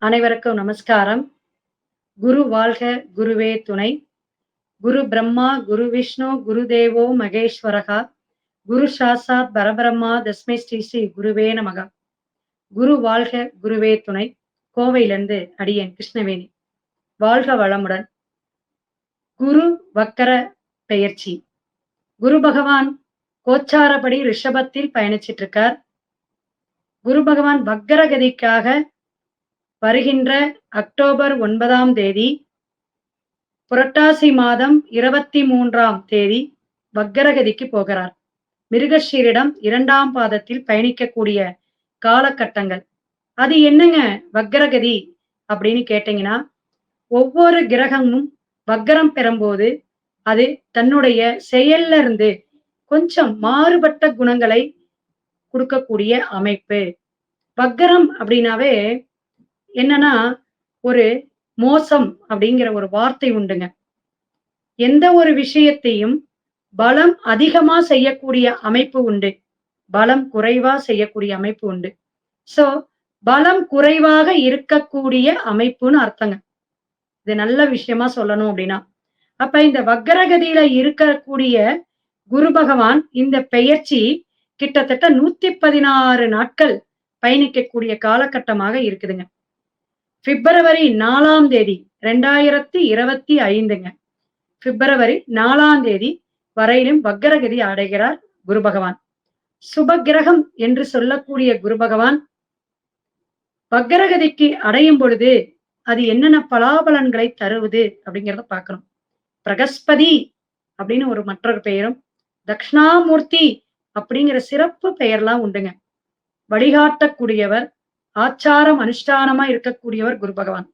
அனைவருக்கும் நமஸ்காரம். குரு வாழ்க குருவே துணை. குரு பிரம்மா குரு விஷ்ணு குரு தேவோ மகேஸ்வரகா. குரு சாசாத் பரபிரம்மா தஸ்மை ஸ்ரீ ஸ்ரீ குருவே நமகா. குரு வாழ்க குருவே துணை. கோவையிலிருந்து அடியேன் கிருஷ்ணவேணி. வாழ்க வளமுடன். குரு வக்கர பெயர்ச்சி. குரு பகவான் கோச்சாரப்படி ரிஷபத்தில் பயணிச்சிட்டு இருக்கார் குரு பகவான் வக்கரகதிக்காக வருகின்ற அக்டோபர் ஒன்பதாம் தேதி புரட்டாசி மாதம் இருபத்தி மூன்றாம் தேதி வக்கரகதிக்கு போகிறார். மிருகஷீரிடம் இரண்டாம் பாதத்தில் பயணிக்கக்கூடிய காலகட்டங்கள். அது என்னங்க வக்கரகதி அப்படின்னு கேட்டீங்கன்னா ஒவ்வொரு கிரகமும் வக்கரம் பெறும்போது அது தன்னுடைய செயல்ல இருந்து கொஞ்சம் மாறுபட்ட குணங்களை கொடுக்கக்கூடிய அமைப்பு. வக்கரம் அப்படின்னாவே என்னன்னா ஒரு மோசம் அப்படிங்கிற ஒரு வார்த்தை உண்டுங்க. எந்த ஒரு விஷயத்தையும் பலம் அதிகமா செய்யக்கூடிய அமைப்பு உண்டு. பலம் குறைவா செய்யக்கூடிய அமைப்பு உண்டு. சோ பலம் குறைவாக இருக்கக்கூடிய அமைப்புன்னு அர்த்தங்க. இது நல்ல விஷயமா சொல்லணும் அப்படின்னா. அப்ப இந்த வக்கரகதியில இருக்கக்கூடிய குரு பகவான் இந்த பெயர்ச்சி கிட்டத்தட்ட நூத்தி பதினாறு நாட்கள் பயணிக்கக்கூடிய காலகட்டமாக இருக்குதுங்க. பிப்ரவரி நாலாம் தேதி ரெண்டாயிரத்தி இருபத்தி ஐந்துங்க. பிப்ரவரி நாலாம் தேதி வரையிலும் வக்கரகதி அடைகிறார் குரு பகவான். சுபகிரகம் என்று சொல்லக்கூடிய குரு பகவான் வக்கரகதிக்கு அடையும் பொழுது அது என்னென்ன பலாபலன்களை தருவது அப்படிங்கிறத பார்க்கணும். பிரகஸ்பதி அப்படின்னு ஒரு மற்றொரு பெயரும் தக்ஷணாமூர்த்தி அப்படிங்கிற சிறப்பு பெயர்லாம் உண்டுங்க. வழிகாட்டக்கூடியவர் ஆச்சாரம் அனுஷ்டானமா இருக்கக்கூடியவர் குரு பகவான்.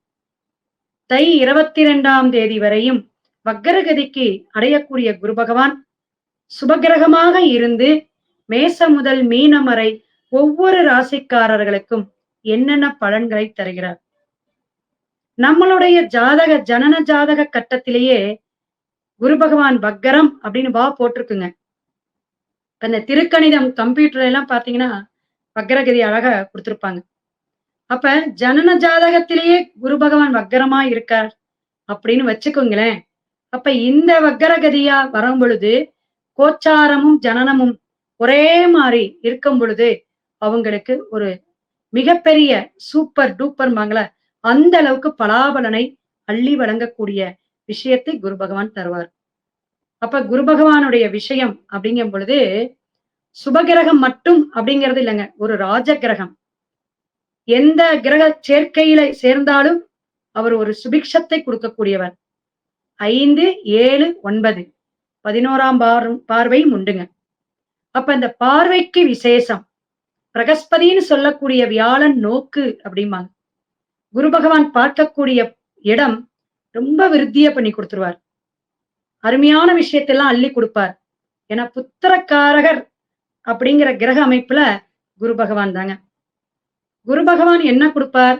தை இருபத்தி இரண்டாம் தேதி வரையும் வக்கரகதிக்கு அடையக்கூடிய குரு பகவான். சுபகிரகமாக இருந்து மேச முதல் மீனம் வரை ஒவ்வொரு ராசிக்காரர்களுக்கும் என்னென்ன பலன்களை தருகிறார்? நம்மளுடைய ஜாதக ஜனன ஜாதக கட்டத்திலேயே குரு பகவான் வக்கரம் அப்படின்னு வா போட்டிருக்குங்க. அந்த திருக்கணிதம் கம்ப்யூட்டர்ல எல்லாம் பாத்தீங்கன்னா வக்கரகதி அழகா கொடுத்திருப்பாங்க. அப்ப ஜனன ஜாதகத்திலேயே குரு பகவான் வக்கரமா இருக்கார் அப்படின்னு வச்சுக்கோங்களேன். அப்ப இந்த வக்கரகதியா வரும் பொழுது கோச்சாரமும் ஜனனமும் ஒரே மாதிரி இருக்கும் பொழுது அவங்களுக்கு ஒரு மிகப்பெரிய சூப்பர் டூப்பர் மாங்கள அந்த அளவுக்கு பலாபலனை அள்ளி வழங்கக்கூடிய விஷயத்தை குரு பகவான் தருவார். அப்ப குரு பகவானுடைய விஷயம் அப்படிங்கும் பொழுது சுபகிரகம் மட்டும் அப்படிங்கிறது இல்லைங்க ஒரு ராஜ கிரகம். எந்த கிரக சேர்க்கையில சேர்ந்தாலும் அவர் ஒரு சுபிக்ஷத்தை கொடுக்கக்கூடியவர். ஐந்து ஏழு ஒன்பது. பதினோராம் பார் பார்வையும் உண்டுங்க. அப்ப இந்த பார்வைக்கு விசேஷம். பிரகஸ்பதின்னு சொல்லக்கூடிய வியாழன் நோக்கு அப்படிம்பாங்க. குரு பகவான் பார்க்கக்கூடிய இடம் ரொம்ப விருத்திய பண்ணி கொடுத்துருவார். அருமையான விஷயத்தெல்லாம் அள்ளி கொடுப்பார். ஏன்னா புத்திரக்காரகர் அப்படிங்கிற கிரக அமைப்புல குரு பகவான் தாங்க. குரு பகவான் என்ன கொடுப்பார்?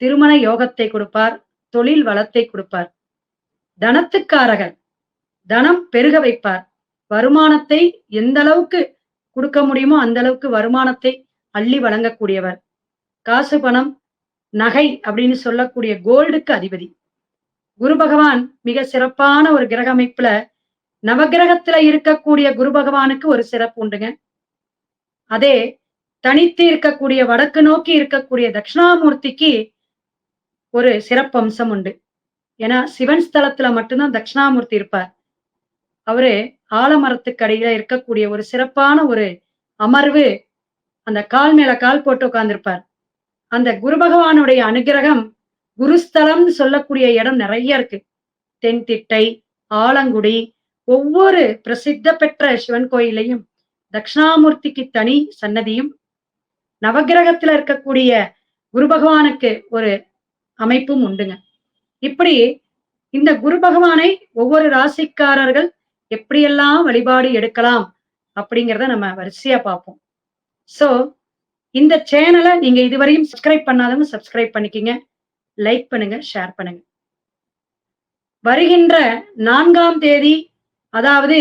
திருமண யோகத்தை கொடுப்பார் தொழில் வளத்தை கொடுப்பார். தனத்துக்காரகர் தனம் பெருக வைப்பார். வருமானத்தை எந்த அளவுக்கு கொடுக்க முடியுமோ அந்த அளவுக்கு வருமானத்தை அள்ளி வழங்கக்கூடியவர். காசு பணம் நகை அப்படின்னு சொல்லக்கூடிய கோல்டுக்கு அதிபதி. குரு பகவான் மிக சிறப்பான ஒரு கிரக அமைப்புல நவகிரகத்துல இருக்கக்கூடிய குரு பகவானுக்கு ஒரு சிறப்பு உண்டுங்க. அதே தனித்து இருக்கக்கூடிய வடக்கு நோக்கி இருக்கக்கூடிய தட்சிணாமூர்த்திக்கு ஒரு சிறப்பம்சம் உண்டு. ஏன்னா சிவன் ஸ்தலத்துல மட்டும்தான் தட்சிணாமூர்த்தி இருப்பார். அவரு ஆலமரத்துக்கு அடியில இருக்கக்கூடிய ஒரு சிறப்பான ஒரு அமர்வு அந்த கால் மேல கால் போட்டு உட்கார்ந்திருப்பார். அந்த குரு பகவானுடைய அனுகிரகம் குருஸ்தலம்னு சொல்லக்கூடிய இடம் நிறைய இருக்கு. தென்திட்டை ஆலங்குடி ஒவ்வொரு பிரசித்த பெற்ற சிவன் கோயிலையும் தட்சிணாமூர்த்திக்கு தனி சன்னதியும் நவகிரகத்துல இருக்கக்கூடிய குரு பகவானுக்கு ஒரு அமைப்பும் உண்டுங்க. இப்படி இந்த குரு பகவானை ஒவ்வொரு ராசிக்காரர்கள் எப்படியெல்லாம் வழிபாடு எடுக்கலாம் அப்படிங்கிறத நம்ம வரிசையா பார்ப்போம். சோ இந்த சேனலை நீங்க இதுவரையும் சப்ஸ்கிரைப் பண்ணாதவங்க சப்ஸ்கிரைப் பண்ணிக்கிங்க. லைக் பண்ணுங்க ஷேர் பண்ணுங்க. வருகின்ற நான்காம் தேதி அதாவது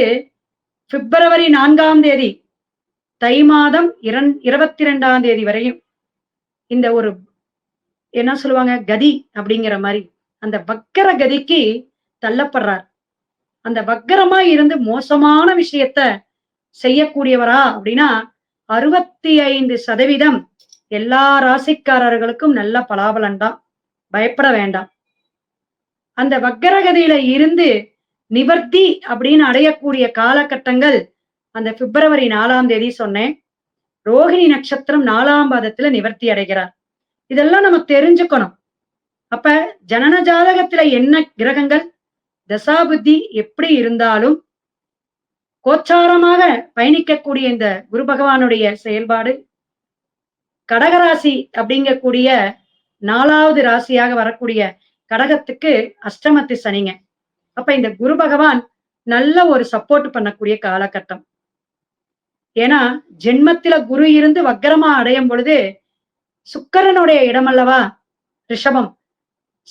பிப்ரவரி நான்காம் தேதி தை மாதம் இரண் இருபத்தி ரெண்டாம் தேதி வரையும் இந்த ஒரு என்ன சொல்லுவாங்க கதி அப்படிங்கிற மாதிரி அந்த வக்கர கதிக்கு தள்ளப்படுறார். அந்த வக்கரமா இருந்து மோசமான விஷயத்த செய்யக்கூடியவரா அப்படின்னா அறுபத்தி ஐந்து சதவீதம் எல்லா ராசிக்காரர்களுக்கும் நல்ல பலாபலன் தான். பயப்பட வேண்டாம். அந்த வக்கரகதியில இருந்து நிவர்த்தி அப்படின்னு அடையக்கூடிய காலகட்டங்கள் அந்த பிப்ரவரி நாலாம் தேதி சொன்னேன். ரோஹிணி நட்சத்திரம் நாலாம் பாதத்துல நிவர்த்தி அடைகிறார். இதெல்லாம் நம்ம தெரிஞ்சுக்கணும். அப்ப ஜனன ஜாதகத்துல என்ன கிரகங்கள்? தசாபுத்தி எப்படி இருந்தாலும் கோச்சாரமாக பயணிக்கக்கூடிய இந்த குரு பகவானுடைய செயல்பாடு கடகராசி அப்படிங்கக்கூடிய நாலாவது ராசியாக வரக்கூடிய கடகத்துக்கு அஷ்டமத்து சனிங்க. அப்ப இந்த குரு பகவான் நல்ல ஒரு சப்போர்ட் பண்ணக்கூடிய காலகட்டம். ஏன்னா ஜென்மத்தில குரு இருந்து வக்கரமா அடையும் பொழுது சுக்கரனுடைய இடம் அல்லவா ரிஷபம்.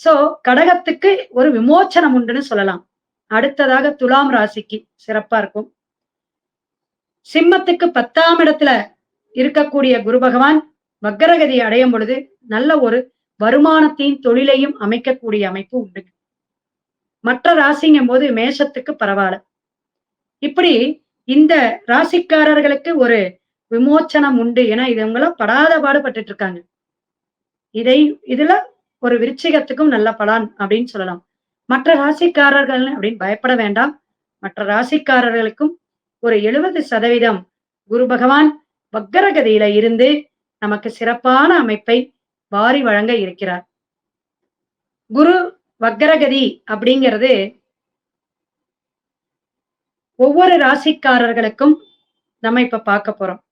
சோ கடகத்துக்கு ஒரு விமோச்சனம் உண்டுன்னு சொல்லலாம். அடுத்ததாக துலாம் ராசிக்கு சிறப்பா இருக்கும். சிம்மத்துக்கு பத்தாம் இடத்துல இருக்கக்கூடிய குரு பகவான் வக்கரகதி அடையும் பொழுது நல்ல ஒரு வருமானத்தையும் தொழிலையும் அமைக்கக்கூடிய அமைப்பு உண்டு. மற்ற ராசிங்கும் போது மேஷத்துக்கு பரவாயில்ல. இப்படி இந்த ராசிக்காரர்களுக்கு ஒரு விமோச்சனம் உண்டு ஏன்னா இவங்களாம் படாத பாடுபட்டு இருக்காங்க இதை இதுல ஒரு விருச்சிகத்துக்கும் நல்ல பலான் அப்படின்னு சொல்லலாம். மற்ற ராசிக்காரர்கள் அப்படின்னு பயப்பட வேண்டாம். மற்ற ராசிக்காரர்களுக்கும் ஒரு எழுபது சதவீதம் குரு பகவான் வக்கரகதியில இருந்து நமக்கு சிறப்பான அமைப்பை வாரி வழங்க இருக்கிறார். குரு வக்கரகதி அப்படிங்கிறது ஒவ்வொரு ராசிக்காரர்களுக்கும் நம்ம இப்ப பார்க்க போறோம்.